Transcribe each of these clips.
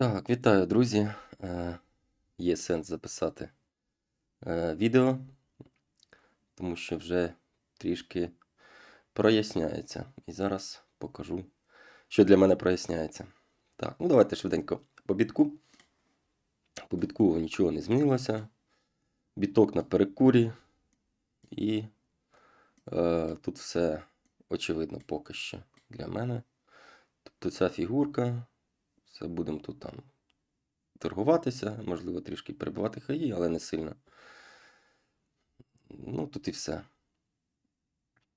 Так, вітаю, друзі. Е, Є сенс записати е, відео, тому що вже трішки проясняється. І зараз покажу, що для мене проясняється. Так, ну давайте швиденько по бітку. По бітку нічого не змінилося. Біток на перекурі. І е, тут все очевидно поки що для мене. Тобто ця фігурка. Все будемо тут там торгуватися, можливо, трішки перебивати хаї, але не сильно. Ну, тут і все.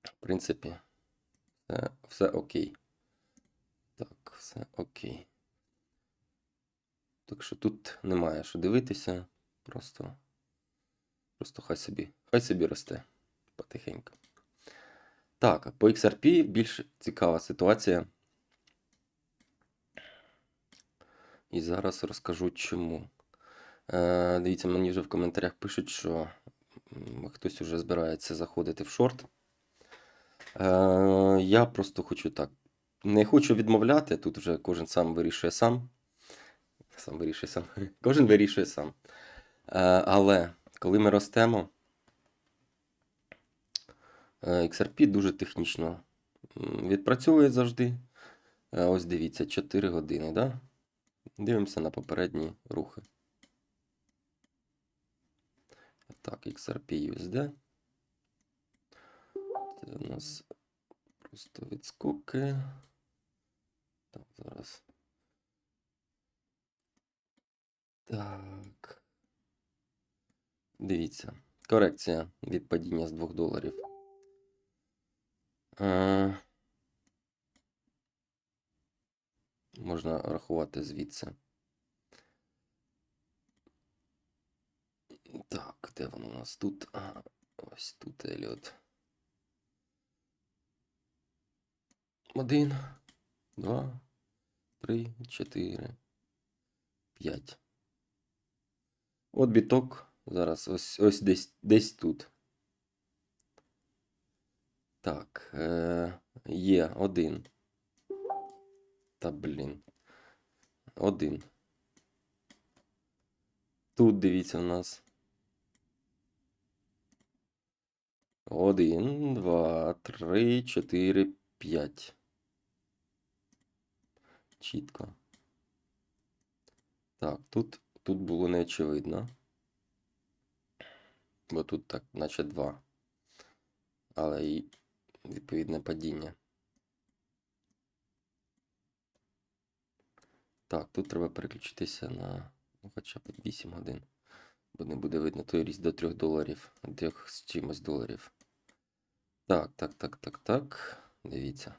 В принципі, все, все окей. Так, все окей. Так що тут немає що дивитися. Просто, просто хай собі, хай собі росте потихеньку. Так, по XRP більш цікава ситуація. І зараз розкажу чому. Е, дивіться, мені вже в коментарях пишуть, що хтось уже збирається заходити в шорт. Е, я просто хочу так. Не хочу відмовляти, тут вже кожен сам вирішує сам. Сам вирішує сам. Кожен вирішує сам. Е, але коли ми ростемо, е, XRP дуже технічно відпрацьовує завжди. Е, ось дивіться, 4 години, да? Дивимося на попередні рухи. Так, XRP USD. Це у нас просто відскоки. Так, зараз. Так. Дивіться. Корекція від падіння з 2 доларів. Е, можна рахувати звідси. Так, де воно у нас тут? А, ось тут Еліот. Один, два, три, чотири, п'ять. От біток. Зараз ось ось десь десь тут. Так, е, є один. Та блін. Один. Тут дивіться у нас. Один, два, три, чотири, п'ять. Чітко. Так, тут, тут було неочевидно. Бо тут так, наче два. Але і відповідне падіння. Так, тут треба переключитися на ну, хоча б 8 годин. Бо не буде видно той ріст до 3 доларів, 3 з чимось доларів. Так, так, так, так, так. Дивіться.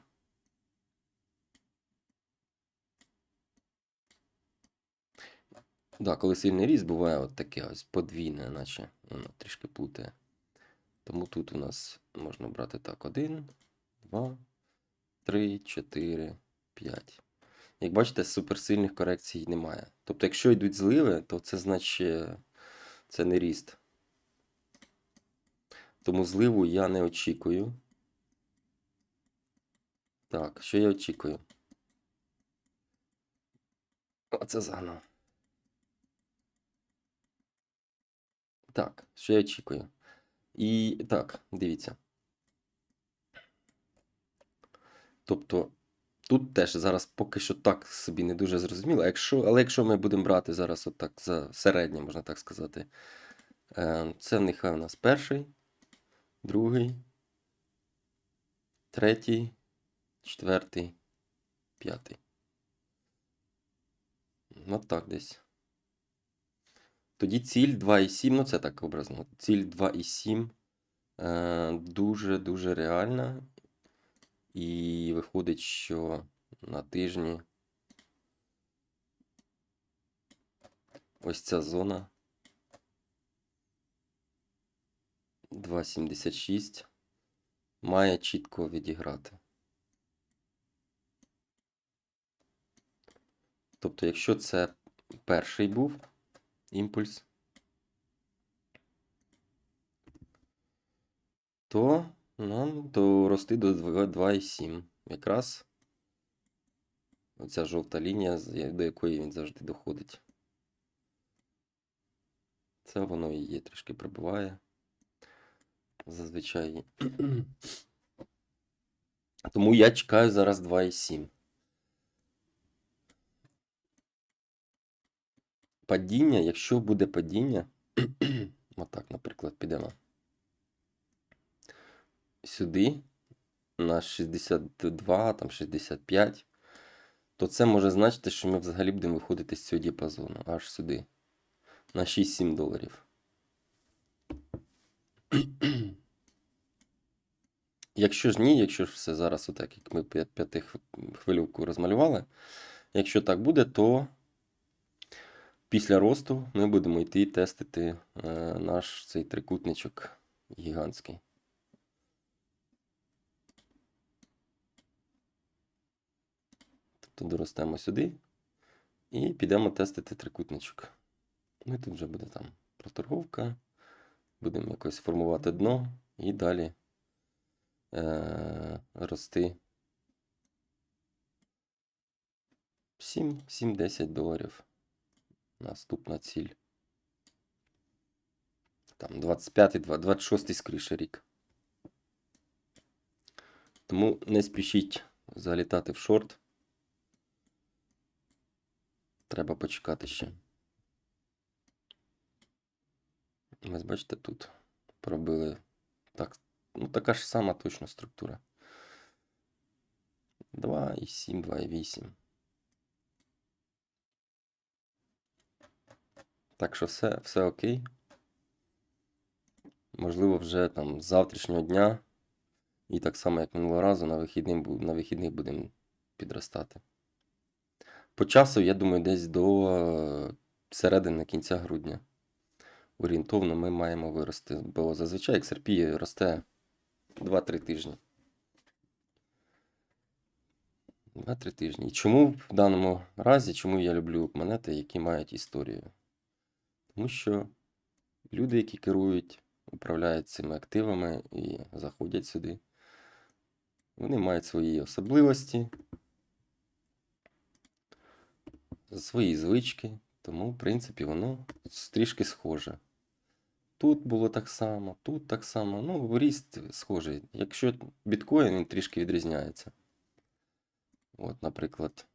Да, коли сильний ріст, буває от таке ось подвійне, наче воно трішки плутає. Тому тут у нас можна брати так: 1, 2, 3, 4, 5. Як бачите, суперсильних корекцій немає. Тобто, якщо йдуть зливи, то це значить це не ріст. Тому зливу я не очікую. Так, що я очікую? Оце заново. Так, що я очікую? І так, дивіться. Тобто, тут теж зараз поки що так собі не дуже зрозуміло. Якщо, але якщо ми будемо брати зараз отак за середнє, можна так сказати, е, це нехай у нас перший, другий, третій, четвертий, п'ятий. Ну так десь. Тоді ціль 2,7, ну це так образно. Ціль 2,7 е, дуже-дуже реальна. І виходить, що на тижні ось ця зона 2,76 має чітко відіграти. Тобто, якщо це перший був імпульс, то нам дорости до 2,7. Якраз Оця жовта лінія, до якої він завжди доходить. Це воно є, трішки прибуває. Зазвичай. Тому я чекаю зараз 2,7. Падіння, якщо буде падіння, отак, наприклад, підемо сюди на 62, там 65, то це може значити, що ми взагалі будемо виходити з цього діапазону аж сюди. На 6-7 доларів. Якщо ж ні, якщо ж все зараз, отак, як ми п'я- п'ятихвильовку розмалювали, якщо так буде, то після росту ми будемо йти тестити е, наш цей трикутничок гігантський. Тобто доростемо сюди і підемо тестити трикутничок. Ну і тут вже буде там проторговка. Будемо якось формувати дно і далі е- рости 7-10 доларів. Наступна ціль. Там 25, 26 скоріше рік. Тому не спішіть залітати в шорт. Треба почекати ще. Ось бачите, тут пробили так, ну така ж сама точно структура. 2,7, 2,8. Так що все, все окей. Можливо, вже там з завтрашнього дня. І так само, як минулого разу, на вихідних, на вихідних будемо підростати. По часу, я думаю, десь до е, середини кінця грудня. Орієнтовно ми маємо вирости, бо зазвичай XRP росте 2-3 тижні. 2-3 тижні. І чому в даному разі, чому я люблю монети, які мають історію? Тому що люди, які керують, управляють цими активами і заходять сюди, вони мають свої особливості, свої звички, тому, в принципі, воно трішки схоже. Тут було так само, тут так само. Ну, ріст схожий. Якщо біткоін, він трішки відрізняється. От, наприклад,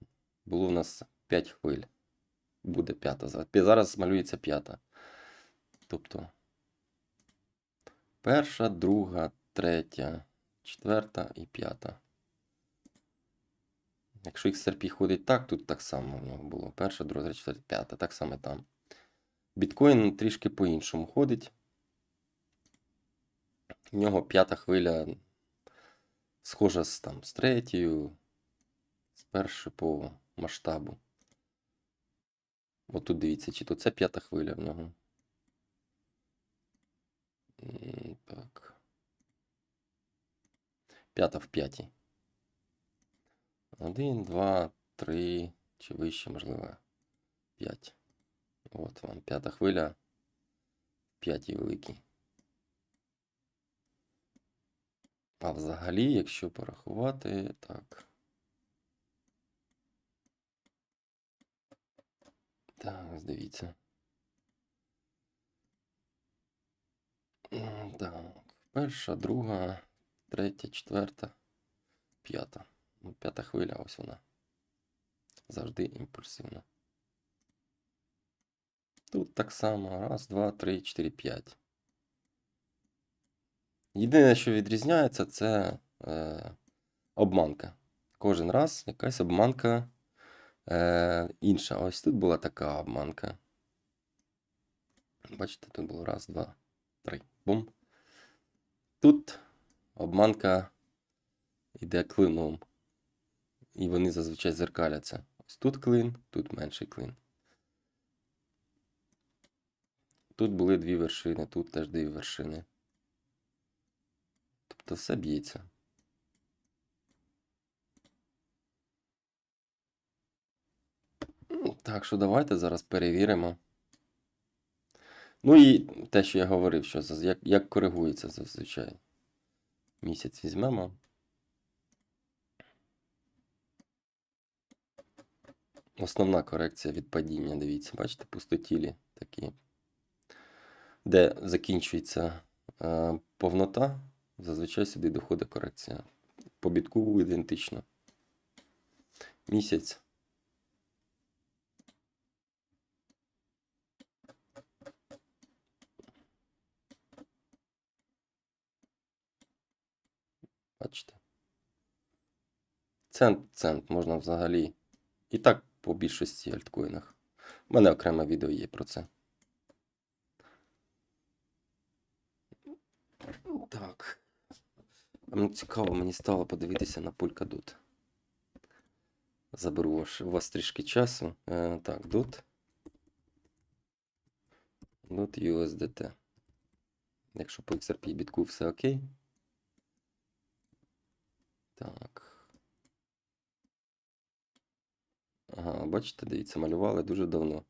було в нас 5 хвиль. Буде п'ята. Зараз малюється п'ята. Тобто перша, друга, третя, четверта і п'ята. Якщо XRP ходить так, тут так само в нього було. Перша, друга, третя, четверта, п'ята. Так само там. Біткоін трішки по-іншому ходить. В нього п'ята хвиля схожа з, там, з третьою, з першою по масштабу. От тут дивіться, чи то це п'ята хвиля в нього. Так. П'ята в п'ятій. Один, два, три, чи вище, можливо, п'ять. От вам п'ята хвиля п'ятій великій. А взагалі, якщо порахувати, так. Так, ось дивіться. Так, перша, друга, третя, четверта, п'ята. Ну, П'ята хвиля, ось вона. Завжди імпульсивна. Тут так само. Раз, два, три, чотири, п'ять. Єдине, що відрізняється, це е, обманка. Кожен раз якась обманка е, інша. Ось тут була така обманка. Бачите, тут було раз, два, три. Бум. Тут обманка йде клином. І вони зазвичай зеркаляться. Ось тут клин, тут менший клин. Тут були дві вершини, тут теж дві вершини. Тобто все б'ється. Ну, Так що давайте зараз перевіримо. Ну і те, що я говорив, що як, як коригується зазвичай. Місяць візьмемо. Основна корекція від падіння. Дивіться, бачите, пустотілі такі. Де закінчується е, повнота, зазвичай сюди доходить корекція. По бітку ідентично. Місяць. Бачите? Цент, цент можна взагалі. І так по більшості альткоїнах. У мене окреме відео є про це. Так. Цікаво, мені стало подивитися на Polkadot. Заберу ваш, у вас трішки часу. Е, так, DOT. DOT USDT. Якщо по XRP бітку все окей. Так. Ага, бачите, дивіться, малювали дуже давно.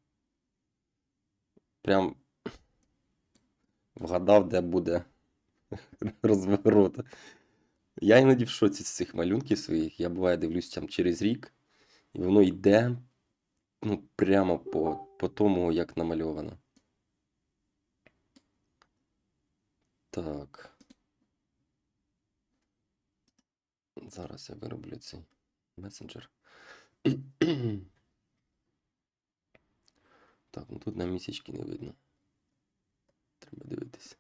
Прям вгадав, де буде розворот. Я іноді в шоці з цих малюнків своїх. Я буває дивлюсь там через рік, і воно йде ну, прямо по, по тому, як намальовано. Так. Зараз я вироблю цей месенджер. Так, ну тут на місячки не видно. Треба дивитися.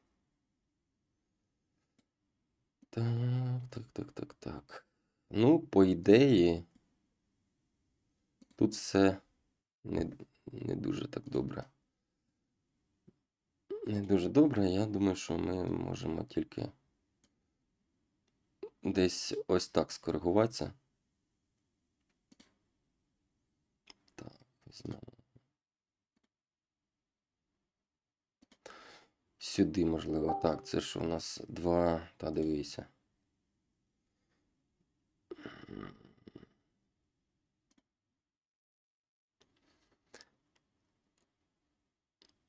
Так, так, так, так, так. Ну, по ідеї, тут все не, не дуже так добре. Не дуже добре. Я думаю, що ми можемо тільки десь ось так скоригуватися. Так, візьмемо. Сюди, можливо. Так, це ж у нас два. Та дивися.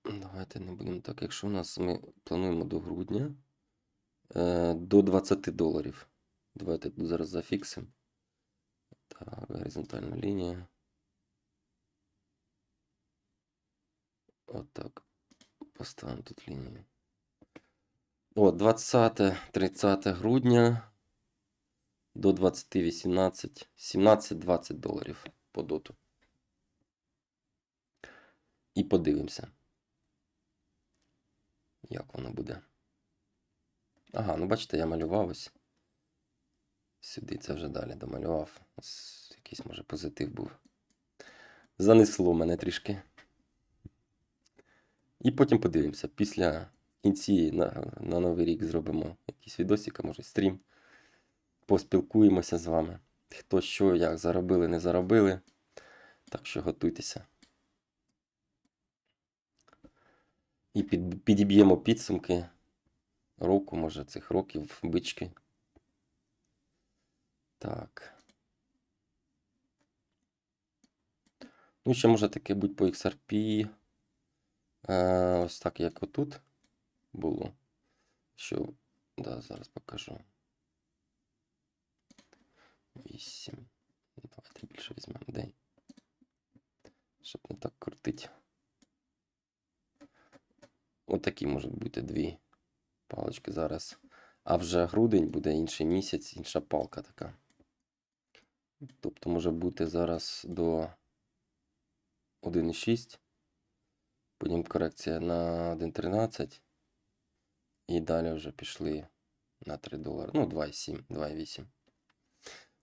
Давайте не будемо так. Якщо у нас ми плануємо до грудня е, до 20 доларів. Давайте тут зараз зафіксимо. Так, горизонтальна лінія. Отак. Поставимо тут лінію. О, 20-30 грудня до 20, 18, 17-20 доларів по доту. І подивимося, як воно буде. Ага, ну бачите, я малював ось. Сюди це вже далі домалював. Ось Якийсь, може, позитив був. Занесло мене трішки. І потім подивимося. Після кінці на, на Новий рік зробимо якийсь відосик, а може стрім. Поспілкуємося з вами. Хто що, як заробили, не заробили. Так що готуйтеся. І під, підіб'ємо підсумки року, може, цих років бички. Так. Ну, ще може таке бути по XRP. Е, ось так, як отут було. Що, да, зараз покажу. 8. Давайте більше візьмемо день. Щоб не так крутить. Отакі можуть бути дві палички зараз. А вже грудень буде інший місяць, інша палка така. Тобто може бути зараз до 1,6. Потім корекція на 1,13. І далі вже пішли на 3 долари. Ну, 2,7, 2,8.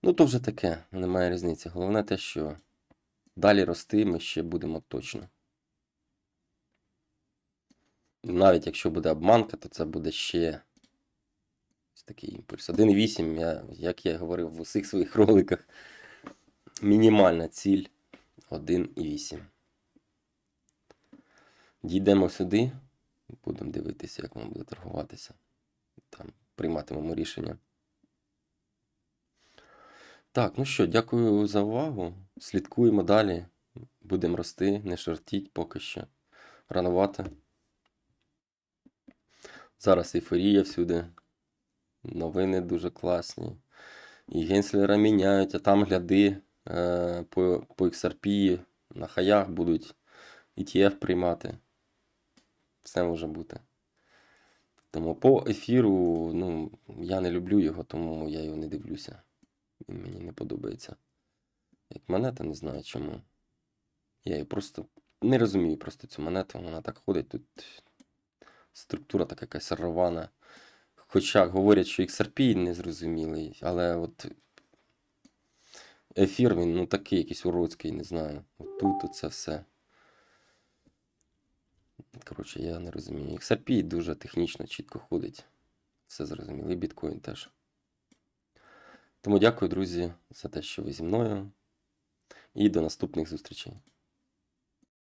Ну, то вже таке, немає різниці. Головне те, що далі рости ми ще будемо точно. Навіть якщо буде обманка, то це буде ще ось такий імпульс. 1,8, я, як я говорив в усіх своїх роликах, мінімальна ціль 1,8. Дійдемо сюди, будемо дивитися, як воно буде торгуватися. Там прийматимемо рішення. Так, ну що, дякую за увагу. Слідкуємо далі. Будемо рости, не шортіть поки що. Ранувати. Зараз ейфорія всюди. Новини дуже класні. І генслера міняють, а там гляди е, по, по XRP на хаях будуть ETF приймати. Все може бути. Тому по ефіру, ну, я не люблю його, тому я його не дивлюся. Він мені не подобається. Як монета, не знаю чому. Я її просто не розумію просто цю монету. Вона так ходить. Тут структура така якась рвана. Хоча говорять, що XRP незрозумілий, але от ефір він ну такий якийсь уродський, не знаю. От тут оце все. Коротше, я не розумію. XRP дуже технічно, чітко ходить. Все зрозуміло. І біткоін теж. Тому дякую, друзі, за те, що ви зі мною. І до наступних зустрічей.